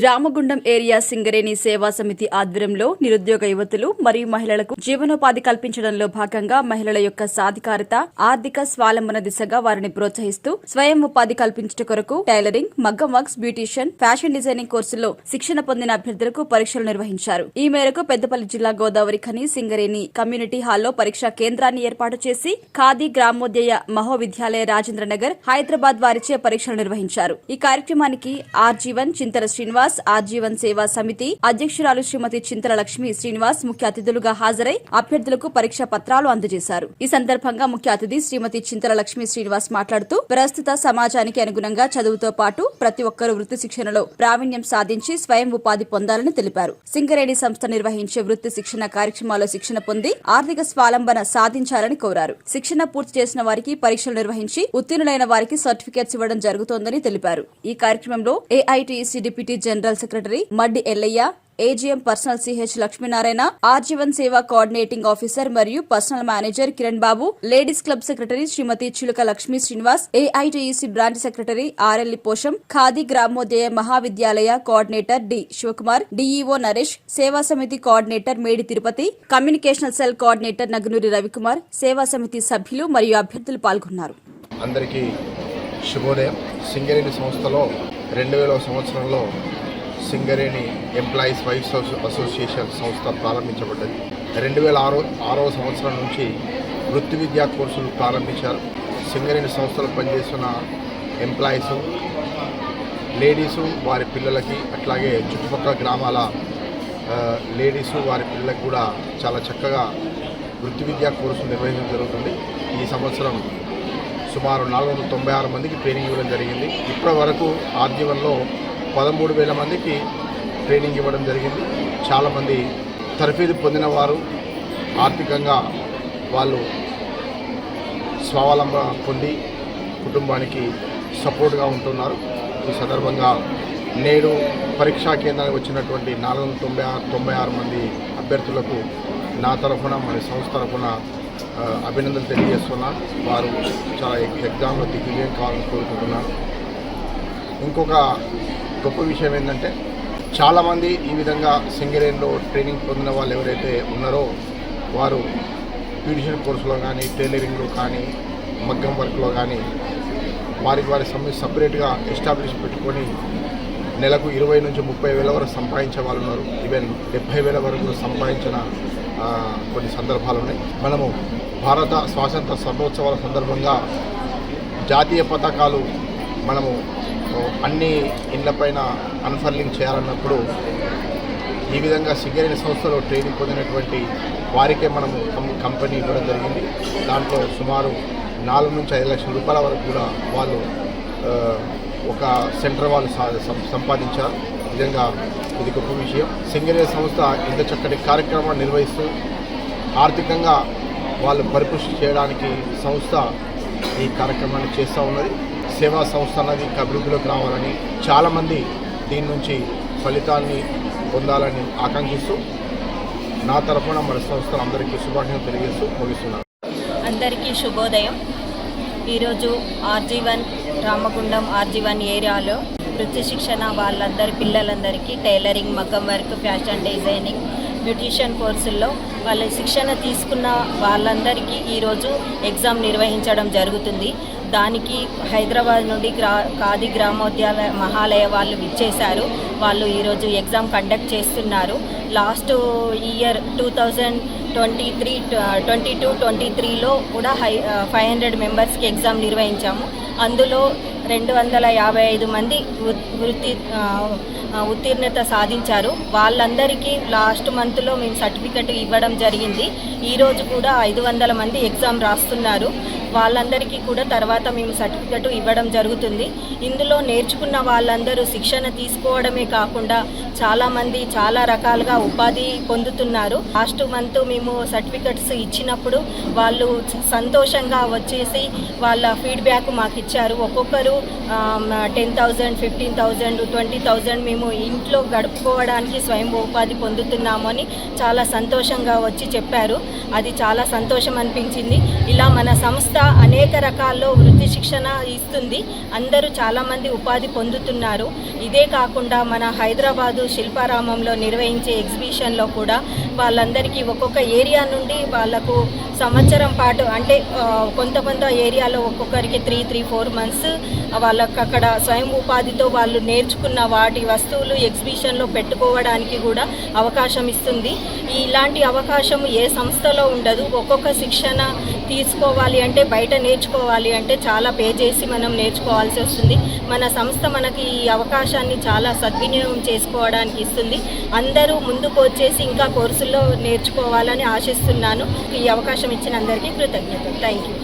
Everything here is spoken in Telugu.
రామగుండం ఏరియా సింగరేణి సేవా సమితి ఆధ్వర్యంలో నిరుద్యోగ యువతులు మరియు మహిళలకు జీవనోపాధి కల్పించడంలో భాగంగా మహిళల యొక్క సాధికారత ఆర్థిక స్వాలంబన దిశగా వారిని ప్రోత్సహిస్తూ స్వయం ఉపాధి కల్పించట కొరకు టైలరింగ్ మగ్గం వర్క్స్ బ్యూటీషియన్ ఫ్యాషన్ డిజైనింగ్ కోర్సుల్లో శిక్షణ పొందిన అభ్యర్థులకు పరీక్షలు నిర్వహించారు. ఈ మేరకు పెద్దపల్లి జిల్లా గోదావరి ఖని సింగరేణి కమ్యూనిటీ హాల్లో పరీక్షా కేంద్రాన్ని ఏర్పాటు చేసి ఖాదీ గ్రామోదయ మహోవిద్యాలయ రాజేంద్ర నగర్ హైదరాబాద్ వారిచే పరీక్షలు నిర్వహించారు. ఈ కార్యక్రమానికి ఆర్జీవన్ చింతల శ్రీనివాస్ ఆర్జీవన్ సేవా సమితి అధ్యక్షురాలు శ్రీమతి చింతల లక్ష్మి శ్రీనివాస్ ముఖ్య అతిథులుగా హాజరై అభ్యర్థులకు పరీక్ష పత్రాలు అందజేశారు. ఈ సందర్భంగా ముఖ్య అతిథి శ్రీమతి చింతల లక్ష్మి శ్రీనివాస్ మాట్లాడుతూ ప్రస్తుత సమాజానికి అనుగుణంగా చదువుతో పాటు ప్రతి ఒక్కరూ వృత్తి శిక్షణలో ప్రావీణ్యం సాధించి స్వయం ఉపాధి పొందాలని తెలిపారు. సింగరేణి సంస్థ నిర్వహించే వృత్తి శిక్షణ కార్యక్రమాల్లో శిక్షణ పొంది ఆర్థిక స్వాలంబన సాధించాలని కోరారు. శిక్షణ పూర్తి చేసిన వారికి పరీక్షలు నిర్వహించి ఉత్తీర్ణులైన వారికి సర్టిఫికేట్స్ ఇవ్వడం జరుగుతోందని తెలిపారు. ఈ కార్యక్రమంలో AITC deputy general secretary Maddi Ellaiah AGM personnel CH Lakshminarayana RG one Seva coordinating officer మరియు personnel manager Kiran Babu ladies club secretary Srimathi Chiluka Lakshmi Srinivas AITUC branch secretary ఆర్ఎల్లి Posham Khadi Gramodaya Mahavidyalaya coordinator D Shivakumar DEO Naresh Seva Samithi coordinator Medi Tirupati communicational cell coordinator Nagunuri Ravikumar Seva Samithi సభ్యులు మరియు అభ్యర్థులు పాల్గొన్నారు. అందరికీ శుభోదయం. సింగరేణి సంస్థలో రెండు వేల సంవత్సరంలో సింగరేణి ఎంప్లాయీస్ వైఫ్స్ అసోసియేషన్ సంస్థ ప్రారంభించబడ్డది. రెండు వేల ఆరో ఆరవ సంవత్సరం నుంచి వృత్తి విద్యా కోర్సులు ప్రారంభించారు. సింగరేణి సంస్థలు పనిచేస్తున్న ఎంప్లాయీస్ లేడీసు వారి పిల్లలకి అట్లాగే చుట్టుపక్కల గ్రామాల లేడీసు వారి పిల్లలకు కూడా చాలా చక్కగా వృత్తి విద్యా కోర్సులు నిర్వహించడం జరుగుతుంది. ఈ సంవత్సరం సుమారు నాలుగు వందల తొంభై ఆరు మందికి ట్రైనింగ్ ఇవ్వడం జరిగింది. ఇప్పటి వరకు ఆర్జీవన్లో పదమూడు వేల మందికి ట్రైనింగ్ ఇవ్వడం జరిగింది. చాలామంది తరఫీదు పొందిన వారు ఆర్థికంగా వాళ్ళు స్వావలంబ పొంది కుటుంబానికి సపోర్ట్గా ఉంటున్నారు. ఈ సందర్భంగా నేడు పరీక్షా కేంద్రానికి వచ్చినటువంటి నాలుగు వందల తొంభై ఆరు తొంభై ఆరు మంది అభ్యర్థులకు నా తరఫున మన సంస్థ తరఫున అభినందనలు తెలియజేస్తున్నా. వారు చాలా ఎగ్జామ్లో దిగ్విజయం కావాలని కోరుకుంటున్నాను ఇంకొక గొప్ప విషయం ఏంటంటే చాలామంది ఈ విధంగా సింగరేణిలో ట్రైనింగ్ పొందిన వాళ్ళు ఎవరైతే ఉన్నారో వారు బ్యూటిషియన్ కోర్సులో కానీ టైలరింగ్లో కానీ మగ్గం వర్క్లో కానీ వారికి వారి సమయం సపరేట్గా ఎస్టాబ్లిష్ పెట్టుకొని నెలకు ఇరవై నుంచి ముప్పై వేల వరకు సంపాదించే వాళ్ళు ఉన్నారు. ఈవెన్ డెబ్బై వేల వరకు సంపాదించిన కొన్ని సందర్భాలు ఉన్నాయి. మనము భారత స్వాతంత్ర స్వర్ణోత్సవాల సందర్భంగా జాతీయ పతాకాలు మనము అన్ని ఇండ్లపైన అన్ఫర్లింగ్ చేయాలన్నప్పుడు ఈ విధంగా సింగరేణి సంస్థలో ట్రైనింగ్ పొందినటువంటి వారికే మనము కంపెనీ ఇవ్వడం జరిగింది. దాంట్లో సుమారు నాలుగు నుంచి ఐదు లక్షల రూపాయల వరకు కూడా వాళ్ళు ఒక సెంటర్ వాళ్ళు సంపాదించారు. నిజంగా ఇది గొప్ప విషయం. సింగరేణి సంస్థ ఇంత చక్కటి కార్యక్రమాన్ని నిర్వహిస్తూ ఆర్థికంగా వాళ్ళు పరిపుష్టి చేయడానికి సంస్థ ఈ కార్యక్రమాన్ని చేస్తూ ఉన్నది. సేవా సంస్థ అన్నది ఇంకా అభివృద్ధిలోకి రావాలని చాలామంది దీని నుంచి ఫలితాన్ని పొందాలని ఆకాంక్షిస్తూ నా తరఫున మన సంస్థలందరికీ శుభాకాంక్షలు తెలియజేస్తూ ముగిస్తున్నాను. అందరికీ శుభోదయం. ఈరోజు ఆర్జీవన్ రామగుండం ఆర్జీవన్ ఏరియాలో వృత్తి శిక్షణ వాళ్ళందరి పిల్లలందరికీ టైలరింగ్ మగ్గం వర్క్ ఫ్యాషన్ డిజైనింగ్ న్యూట్రిషన్ కోర్సుల్లో వాళ్ళ శిక్షణ తీసుకున్న వాళ్ళందరికీ ఈరోజు ఎగ్జామ్ నిర్వహించడం జరుగుతుంది. దానికి హైదరాబాద్ నుండి గ్రా ఖాదీ గ్రామోద్యాల మహాలయ వాళ్ళు విచ్చేశారు. వాళ్ళు ఈరోజు ఎగ్జామ్ కండక్ట్ చేస్తున్నారు. Last year two thousand twenty three twenty two twenty త్రీలో కూడా హై ఫైవ్ హండ్రెడ్ మెంబర్స్కి ఎగ్జామ్ నిర్వహించాము. అందులో రెండు వందల యాభై ఐదు మంది వృ- వృత్తి ఉత్తీర్ణత సాధించారు. వాళ్ళందరికీ లాస్ట్ మంత్లో మేము సర్టిఫికెట్ ఇవ్వడం జరిగింది. ఈరోజు కూడా ఐదు వందల మంది ఎగ్జామ్ రాస్తున్నారు. వాళ్ళందరికీ కూడా తర్వాత మేము సర్టిఫికెట్ ఇవ్వడం జరుగుతుంది. ఇందులో నేర్చుకున్న వాళ్ళందరూ శిక్షణ తీసుకోవడమే కాకుండా చాలామంది చాలా రకాలుగా ఉపాధి పొందుతున్నారు. లాస్ట్ మంత్ మేము సర్టిఫికెట్స్ ఇచ్చినప్పుడు వాళ్ళు సంతోషంగా వచ్చేసి వాళ్ళ ఫీడ్బ్యాక్ మాకు ఇచ్చారు. ఒక్కొక్కరు ten thousand fifteen thousand twenty thousand మేము ఇంట్లో గడుపుకోవడానికి స్వయం ఉపాధి పొందుతున్నాము అని చాలా సంతోషంగా వచ్చి చెప్పారు. అది చాలా సంతోషం అనిపించింది. ఇలా మన సంస్థ అనేక రకాల్లో వృత్తి శిక్షణ ఇస్తుంది. అందరూ చాలామంది ఉపాధి పొందుతున్నారు. ఇదే కాకుండా మన హైదరాబాదు శిల్పారామంలో నిర్వహించే ఎగ్జిబిషన్లో కూడా వాళ్ళందరికీ ఒక్కొక్క ఏరియా నుండి వాళ్ళకు సంవత్సరం పాటు అంటే కొంత కొంత ఏరియాలో ఒక్కొక్కరికి త్రీ త్రీ ఫోర్ మంత్స్ వాళ్ళకు అక్కడ స్వయం ఉపాధితో వాళ్ళు నేర్చుకున్న వాటి వస్తువులు ఎగ్జిబిషన్లో పెట్టుకోవడానికి కూడా అవకాశం ఇస్తుంది. ఇలాంటి అవకాశం ఏ సంస్థలో ఉండదు. ఒక్కొక్క శిక్షణ తీసుకోవాలి అంటే బయట నేర్చుకోవాలి అంటే చాలా పే చేసి మనం నేర్చుకోవాల్సి వస్తుంది. మన సంస్థ మనకి ఈ అవకాశాన్ని చాలా సద్వినియోగం చేసుకోవడానికి ఇస్తుంది. అందరూ ముందుకు వచ్చేసి ఇంకా కోర్సుల్లో నేర్చుకోవాలని ఆశిస్తున్నాను. ఈ అవకాశం ఇచ్చిన అందరికీ కృతజ్ఞతలు. Thank you